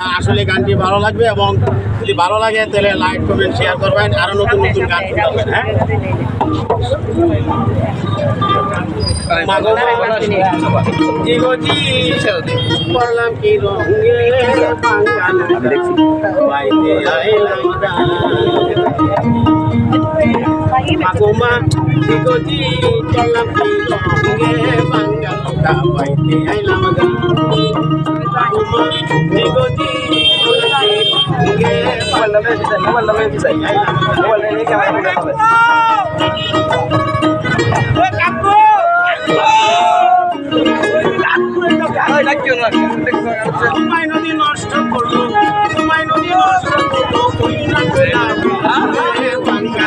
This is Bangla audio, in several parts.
আসলে গানটি ভালো লাগবে এবং যদি ভালো লাগে তাহলে লাইক কমেন্ট শেয়ার করবেন আরও নতুন নতুন গান শুনবেন হ্যাঁ জীবজি কি রঙে বাঙাল তোমায় নদী নষ্ট করল তোমায় নদী নষ্ট করল কইলা কইলা বাঙ্গা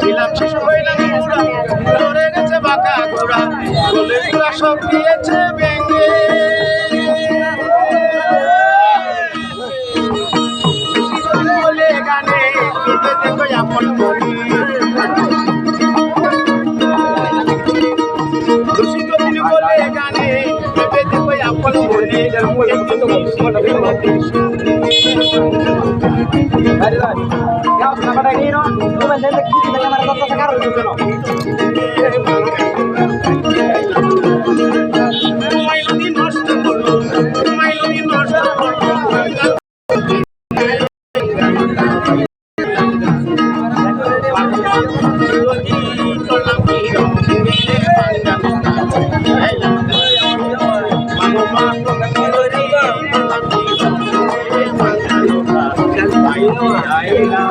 ছিলাম শিশু হইলাম বুড়া। লড়ে গেছে বাঁকা ঘোড়া। গলে ঘোড়া সব দিয়েছে ভেঙে। বলে গানে দেখো আপন মনি দূষিত দিন বলে গানে দেখো আপন তোমায় নদী নষ্ট করল তোমায় নদী নষ্ট করল আইলা